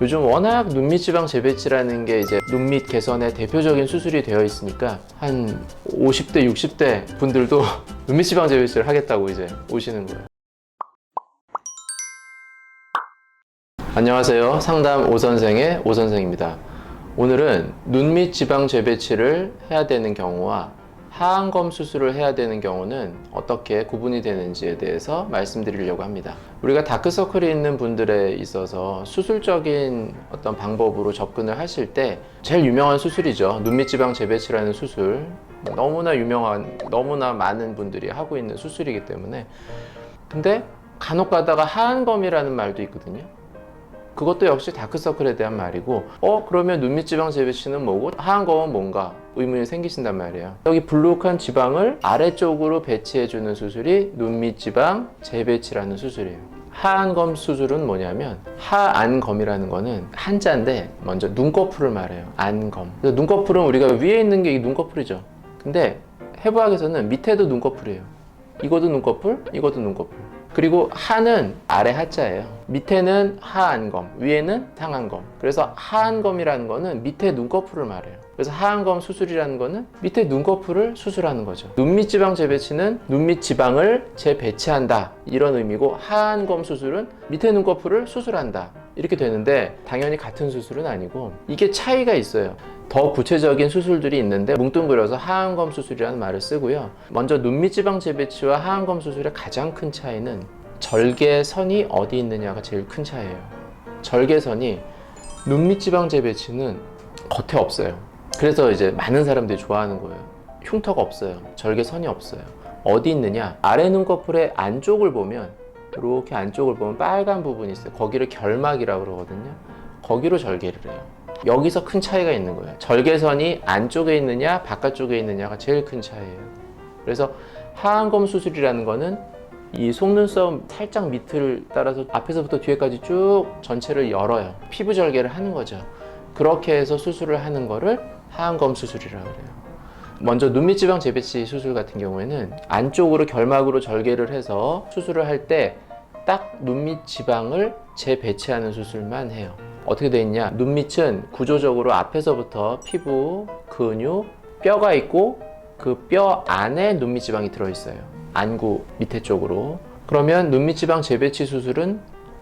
요즘 워낙 눈밑 지방 재배치라는 게 이제 눈밑 개선의 대표적인 수술이 되어 있으니까 한 50대, 60대 분들도 눈밑 지방 재배치를 하겠다고 이제 오시는 거예요. 안녕하세요. 상담 오 선생의 오 선생입니다. 오늘은 눈밑 지방 재배치를 해야 되는 경우와 하안검 수술을 해야 되는 경우는 어떻게 구분이 되는지에 대해서 말씀드리려고 합니다. 우리가 다크서클이 있는 분들에 있어서 수술적인 어떤 방법으로 접근을 하실 때 제일 유명한 수술이죠. 눈밑 지방 재배치라는 수술. 너무나 유명한, 너무나 많은 분들이 하고 있는 수술이기 때문에. 근데 간혹 가다가 하안검이라는 말도 있거든요. 그것도 역시 다크서클에 대한 말이고 어 그러면 눈밑 지방 재배치는 뭐고 하안검은 뭔가 의문이 생기신단 말이에요. 여기 블록한 지방을 아래쪽으로 배치해 주는 수술이 눈밑 지방 재배치라는 수술이에요. 하안검 수술은 뭐냐면 하안검이라는 거는 한자인데 먼저 눈꺼풀을 말해요. 안검. 그래서 눈꺼풀은 우리가 위에 있는 게 이 눈꺼풀이죠. 근데 해부학에서는 밑에도 눈꺼풀이에요. 이것도 눈꺼풀 이것도 눈꺼풀 그리고 하는 아래 하자예요. 밑에는 하안검, 위에는 상안검. 그래서 하안검이라는 거는 밑에 눈꺼풀을 말해요. 그래서 하안검 수술이라는 거는 밑에 눈꺼풀을 수술하는 거죠. 눈밑 지방 재배치는 눈밑 지방을 재배치한다. 이런 의미고 하안검 수술은 밑에 눈꺼풀을 수술한다. 이렇게 되는데 당연히 같은 수술은 아니고 이게 차이가 있어요. 더 구체적인 수술들이 있는데 뭉뚱그려서 하안검 수술이라는 말을 쓰고요. 먼저 눈밑 지방 재배치와 하안검 수술의 가장 큰 차이는 절개선이 어디 있느냐가 제일 큰 차이예요. 절개선이 눈밑 지방 재배치는 겉에 없어요. 그래서 이제 많은 사람들이 좋아하는 거예요. 흉터가 없어요. 절개선이 없어요. 어디 있느냐? 아래 눈꺼풀의 안쪽을 보면 이렇게 안쪽을 보면 빨간 부분이 있어요. 거기를 결막이라고 그러거든요. 거기로 절개를 해요. 여기서 큰 차이가 있는 거예요. 절개선이 안쪽에 있느냐, 바깥쪽에 있느냐가 제일 큰 차이예요. 그래서 하안검 수술이라는 거는 이 속눈썹 살짝 밑을 따라서 앞에서부터 뒤에까지 쭉 전체를 열어요. 피부 절개를 하는 거죠. 그렇게 해서 수술을 하는 거를 하안검 수술이라고 그래요. 먼저 눈밑 지방 재배치 수술 같은 경우에는 안쪽으로 결막으로 절개를 해서 수술을 할 때 딱 눈밑 지방을 재배치하는 수술만 해요. 어떻게 돼 있냐? 눈밑은 구조적으로 앞에서부터 피부, 근육, 뼈가 있고 그 뼈 안에 눈밑 지방이 들어 있어요. 안구 밑에 쪽으로. 그러면 눈밑 지방 재배치 수술은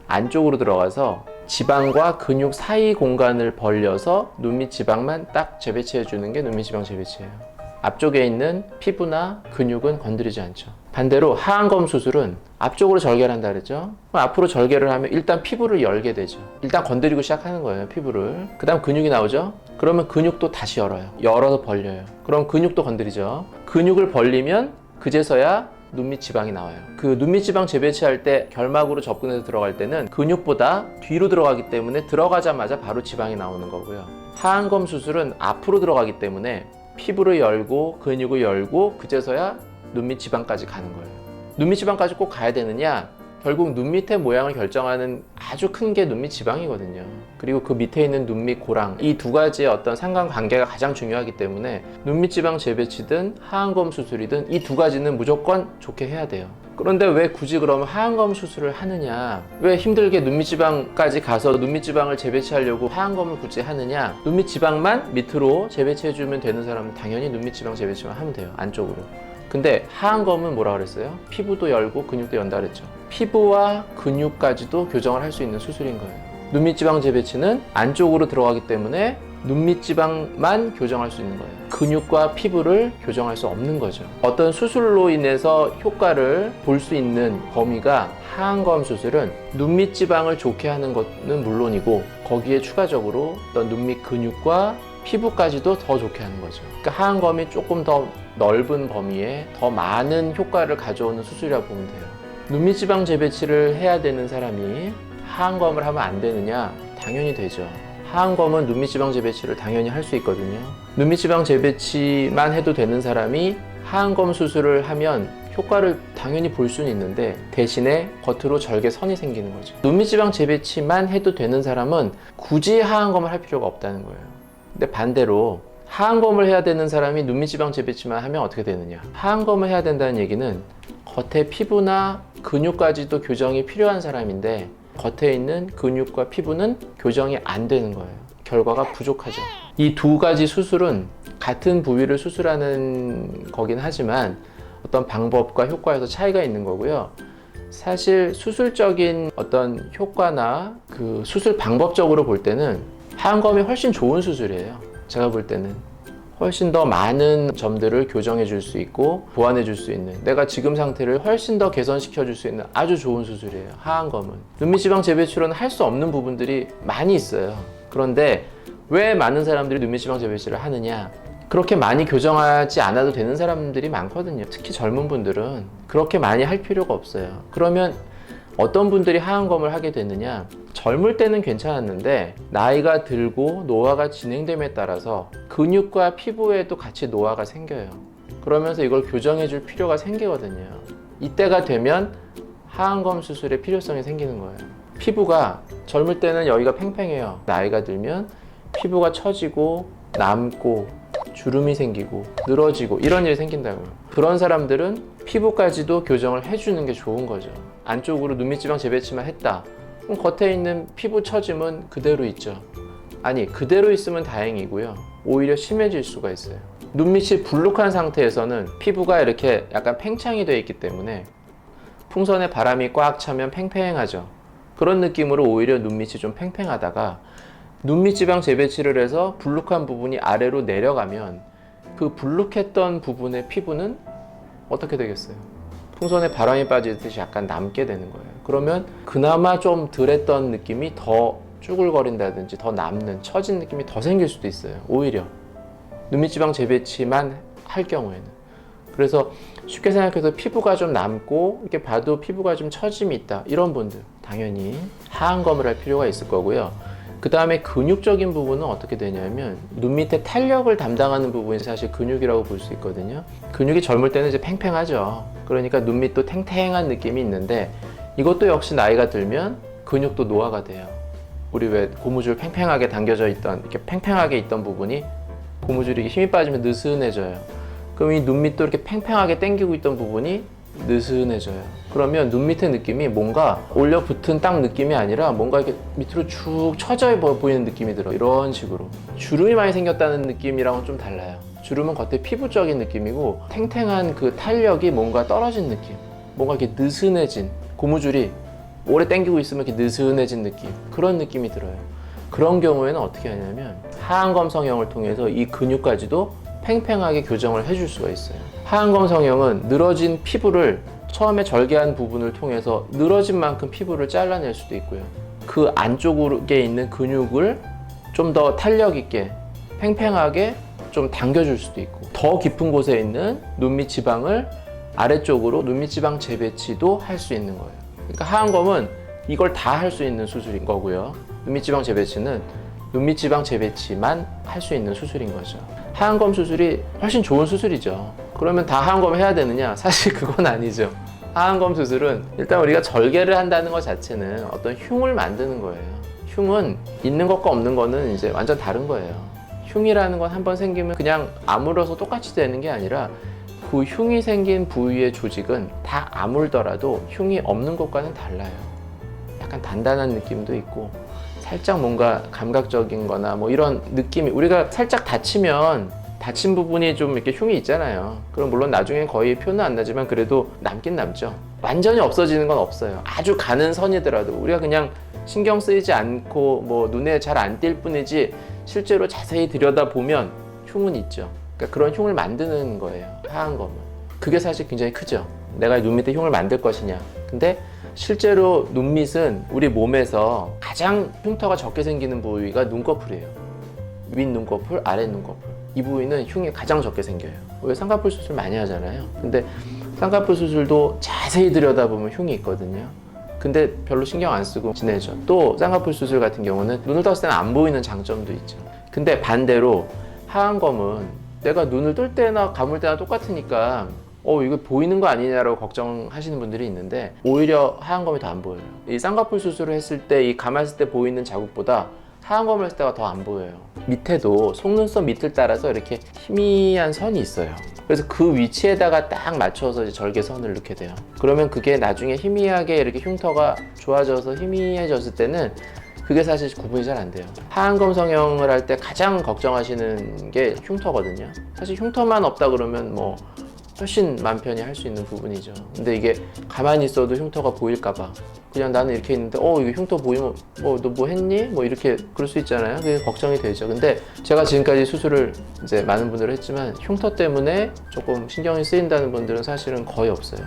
안쪽으로 들어가서 지방과 근육 사이 공간을 벌려서 눈밑 지방만 딱 재배치해 주는 게 눈밑 지방 재배치예요. 앞쪽에 있는 피부나 근육은 건드리지 않죠. 반대로 하안검 수술은 앞쪽으로 절개를 한다 그랬죠. 앞으로 절개를 하면 일단 피부를 열게 되죠. 일단 건드리고 시작하는 거예요, 피부를. 그 다음 근육이 나오죠. 그러면 근육도 다시 열어요. 열어서 벌려요. 그럼 근육도 건드리죠. 근육을 벌리면 그제서야 눈밑 지방이 나와요. 그 눈밑 지방 재배치할 때 결막으로 접근해서 들어갈 때는 근육보다 뒤로 들어가기 때문에 들어가자마자 바로 지방이 나오는 거고요. 하안검 수술은 앞으로 들어가기 때문에 피부를 열고 근육을 열고 그제서야 눈밑 지방까지 가는 거예요. 눈밑 지방까지 꼭 가야 되느냐? 결국 눈 밑의 모양을 결정하는 아주 큰 게 눈밑 지방이거든요. 그리고 그 밑에 있는 눈밑 고랑 이 두 가지의 어떤 상관관계가 가장 중요하기 때문에 눈밑 지방 재배치든 하안검 수술이든 이 두 가지는 무조건 좋게 해야 돼요. 그런데 왜 굳이 그러면 하안검 수술을 하느냐? 왜 힘들게 눈밑 지방까지 가서 눈밑 지방을 재배치하려고 하안검을 굳이 하느냐? 눈밑 지방만 밑으로 재배치해주면 되는 사람은 당연히 눈밑 지방 재배치만 하면 돼요. 안쪽으로. 근데 하안검은 뭐라 그랬어요? 피부도 열고 근육도 연다 그랬죠. 피부와 근육까지도 교정을 할 수 있는 수술인 거예요. 눈밑 지방 재배치는 안쪽으로 들어가기 때문에 눈밑 지방만 교정할 수 있는 거예요. 근육과 피부를 교정할 수 없는 거죠. 어떤 수술로 인해서 효과를 볼 수 있는 범위가 하안검 수술은 눈밑 지방을 좋게 하는 것은 물론이고 거기에 추가적으로 어떤 눈밑 근육과 피부까지도 더 좋게 하는 거죠. 그러니까 하안검이 조금 더 넓은 범위에 더 많은 효과를 가져오는 수술이라고 보면 돼요. 눈밑 지방 재배치를 해야 되는 사람이 하안검을 하면 안 되느냐? 당연히 되죠. 하안검은 눈밑 지방 재배치를 당연히 할 수 있거든요. 눈밑 지방 재배치만 해도 되는 사람이 하안검 수술을 하면 효과를 당연히 볼 수는 있는데 대신에 겉으로 절개선이 생기는 거죠. 눈밑 지방 재배치만 해도 되는 사람은 굳이 하안검을 할 필요가 없다는 거예요. 근데 반대로 하안검을 해야 되는 사람이 눈밑 지방 재배치만 하면 어떻게 되느냐? 하안검을 해야 된다는 얘기는 겉에 피부나 근육까지도 교정이 필요한 사람인데 겉에 있는 근육과 피부는 교정이 안 되는 거예요. 결과가 부족하죠. 이 두 가지 수술은 같은 부위를 수술하는 거긴 하지만 어떤 방법과 효과에서 차이가 있는 거고요. 사실 수술적인 어떤 효과나 그 수술 방법적으로 볼 때는 하안검이 훨씬 좋은 수술이에요. 제가 볼 때는 훨씬 더 많은 점들을 교정해 줄 수 있고 보완해 줄 수 있는 내가 지금 상태를 훨씬 더 개선시켜 줄 수 있는 아주 좋은 수술이에요. 하안검은 눈밑지방 재배치로는 할 수 없는 부분들이 많이 있어요. 그런데 왜 많은 사람들이 눈밑지방 재배치를 하느냐? 그렇게 많이 교정하지 않아도 되는 사람들이 많거든요. 특히 젊은 분들은 그렇게 많이 할 필요가 없어요. 그러면 어떤 분들이 하안검을 하게 되느냐? 젊을 때는 괜찮았는데 나이가 들고 노화가 진행됨에 따라서 근육과 피부에도 같이 노화가 생겨요. 그러면서 이걸 교정해 줄 필요가 생기거든요. 이때가 되면 하안검 수술의 필요성이 생기는 거예요. 피부가 젊을 때는 여기가 팽팽해요. 나이가 들면 피부가 처지고 남고 주름이 생기고 늘어지고 이런 일이 생긴다고요. 그런 사람들은 피부까지도 교정을 해주는 게 좋은 거죠. 안쪽으로 눈밑지방 재배치만 했다. 그럼 겉에 있는 피부 처짐은 그대로 있죠. 아니 그대로 있으면 다행이고요. 오히려 심해질 수가 있어요. 눈밑이 불룩한 상태에서는 피부가 이렇게 약간 팽창이 되어 있기 때문에 풍선에 바람이 꽉 차면 팽팽하죠. 그런 느낌으로 오히려 눈밑이 좀 팽팽하다가 눈밑 지방 재배치를 해서 불룩한 부분이 아래로 내려가면 그 불룩했던 부분의 피부는 어떻게 되겠어요? 풍선에 바람이 빠지듯이 약간 남게 되는 거예요. 그러면 그나마 좀 덜했던 느낌이 더 쭈글거린다든지 더 남는 처진 느낌이 더 생길 수도 있어요. 오히려 눈밑 지방 재배치만 할 경우에는 그래서 쉽게 생각해서 피부가 좀 남고 이렇게 봐도 피부가 좀 처짐이 있다 이런 분들 당연히 하안검을 할 필요가 있을 거고요. 그 다음에 근육적인 부분은 어떻게 되냐면 눈 밑에 탄력을 담당하는 부분이 사실 근육이라고 볼 수 있거든요. 근육이 젊을 때는 이제 팽팽하죠. 그러니까 눈 밑도 탱탱한 느낌이 있는데 이것도 역시 나이가 들면 근육도 노화가 돼요. 우리 왜 고무줄 팽팽하게 당겨져 있던 이렇게 팽팽하게 있던 부분이 고무줄이 힘이 빠지면 느슨해져요. 그럼 이 눈 밑도 이렇게 팽팽하게 당기고 있던 부분이 느슨해져요. 그러면 눈 밑의 느낌이 뭔가 올려 붙은 딱 느낌이 아니라 뭔가 이렇게 밑으로 쭉 처져 보- 보이는 느낌이 들어. 이런 식으로. 주름이 많이 생겼다는 느낌이랑은 좀 달라요. 주름은 겉에 피부적인 느낌이고 탱탱한 그 탄력이 뭔가 떨어진 느낌. 뭔가 이렇게 느슨해진 고무줄이 오래 당기고 있으면 이렇게 느슨해진 느낌. 그런 느낌이 들어요. 그런 경우에는 어떻게 하냐면 하안검 성형을 통해서 이 근육까지도 팽팽하게 교정을 해줄 수가 있어요. 하안검 성형은 늘어진 피부를 처음에 절개한 부분을 통해서 늘어진 만큼 피부를 잘라낼 수도 있고요. 그 안쪽에 있는 근육을 좀 더 탄력 있게 팽팽하게 좀 당겨줄 수도 있고 더 깊은 곳에 있는 눈밑 지방을 아래쪽으로 눈밑 지방 재배치도 할 수 있는 거예요. 그러니까 하안검은 이걸 다 할 수 있는 수술인 거고요. 눈밑 지방 재배치는 눈밑 지방 재배치만 할 수 있는 수술인 거죠. 하안검 수술이 훨씬 좋은 수술이죠. 그러면 다 하안검 해야 되느냐? 사실 그건 아니죠. 하안검 수술은 일단 우리가 절개를 한다는 것 자체는 어떤 흉을 만드는 거예요. 흉은 있는 것과 없는 거는 이제 완전 다른 거예요. 흉이라는 건 한 번 생기면 그냥 아물어서 똑같이 되는 게 아니라 그 흉이 생긴 부위의 조직은 다 아물더라도 흉이 없는 것과는 달라요. 약간 단단한 느낌도 있고 살짝 뭔가 감각적인 거나 뭐 이런 느낌이 우리가 살짝 다치면 다친 부분이 좀 이렇게 흉이 있잖아요. 그럼 물론 나중에 거의 표는 안 나지만 그래도 남긴 남죠. 완전히 없어지는 건 없어요. 아주 가는 선이더라도 우리가 그냥 신경 쓰이지 않고 뭐 눈에 잘 안 띌 뿐이지 실제로 자세히 들여다 보면 흉은 있죠. 그러니까 그런 흉을 만드는 거예요. 하한 검은. 그게 사실 굉장히 크죠. 내가 눈 밑에 흉을 만들 것이냐. 근데 실제로 눈밑은 우리 몸에서 가장 흉터가 적게 생기는 부위가 눈꺼풀이에요. 윗 눈꺼풀, 아래 눈꺼풀. 이 부위는 흉이 가장 적게 생겨요. 왜 쌍꺼풀 수술 많이 하잖아요. 근데 쌍꺼풀 수술도 자세히 들여다보면 흉이 있거든요. 근데 별로 신경 안 쓰고 지내죠. 또 쌍꺼풀 수술 같은 경우는 눈을 떴을 때는 안 보이는 장점도 있죠. 근데 반대로 하안검은 내가 눈을 뜰 때나 감을 때나 똑같으니까 어 이거 보이는 거 아니냐라고 걱정하시는 분들이 있는데 오히려 하얀 검이 더 안 보여요. 이 쌍꺼풀 수술을 했을 때 이 감았을 때 보이는 자국보다 하얀 검을 했을 때가 더 안 보여요. 밑에도 속눈썹 밑을 따라서 이렇게 희미한 선이 있어요. 그래서 그 위치에다가 딱 맞춰서 이제 절개선을 넣게 돼요. 그러면 그게 나중에 희미하게 이렇게 흉터가 좋아져서 희미해졌을 때는 그게 사실 구분이 잘 안 돼요. 하안검 성형을 할 때 가장 걱정하시는 게 흉터거든요. 사실 흉터만 없다 그러면 뭐 훨씬 맘 편히 할 수 있는 부분이죠. 근데 이게 가만히 있어도 흉터가 보일까봐 그냥 나는 이렇게 있는데 어 이거 흉터 보이면 뭐 너 뭐 했니? 뭐 이렇게 그럴 수 있잖아요. 그게 걱정이 되죠. 근데 제가 지금까지 수술을 이제 많은 분들 했지만 흉터 때문에 조금 신경이 쓰인다는 분들은 사실은 거의 없어요.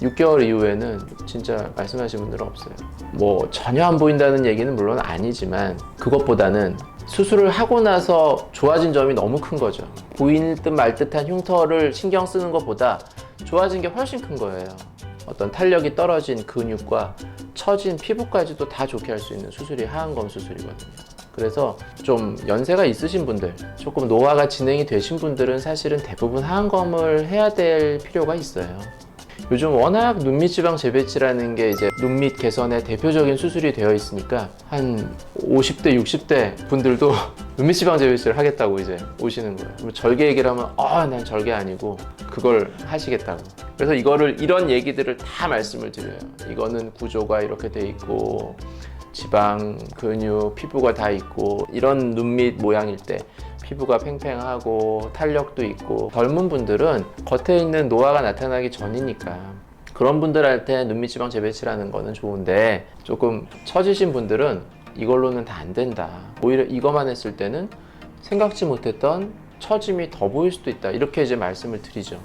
6개월 이후에는 진짜 말씀하신 분들은 없어요. 뭐 전혀 안 보인다는 얘기는 물론 아니지만 그것보다는 수술을 하고 나서 좋아진 점이 너무 큰 거죠. 보일 듯 말 듯한 흉터를 신경 쓰는 것보다 좋아진 게 훨씬 큰 거예요. 어떤 탄력이 떨어진 근육과 처진 피부까지도 다 좋게 할 수 있는 수술이 하안검 수술이거든요. 그래서 좀 연세가 있으신 분들, 조금 노화가 진행이 되신 분들은 사실은 대부분 하안검을 해야 될 필요가 있어요. 요즘 워낙 눈밑 지방 재배치라는 게 이제 눈밑 개선의 대표적인 수술이 되어 있으니까 한 50대, 60대 분들도 눈밑 지방 재배치를 하겠다고 이제 오시는 거예요. 절개 얘기를 하면 아, 난 절개 아니고 그걸 하시겠다고. 그래서 이거를 이런 얘기들을 다 말씀을 드려요. 이거는 구조가 이렇게 돼 있고 지방, 근육, 피부가 다 있고 이런 눈밑 모양일 때 피부가 팽팽하고 탄력도 있고 젊은 분들은 겉에 있는 노화가 나타나기 전이니까 그런 분들한테 눈밑 지방 재배치라는 거는 좋은데 조금 처지신 분들은 이걸로는 다 안 된다. 오히려 이거만 했을 때는 생각지 못했던 처짐이 더 보일 수도 있다. 이렇게 이제 말씀을 드리죠.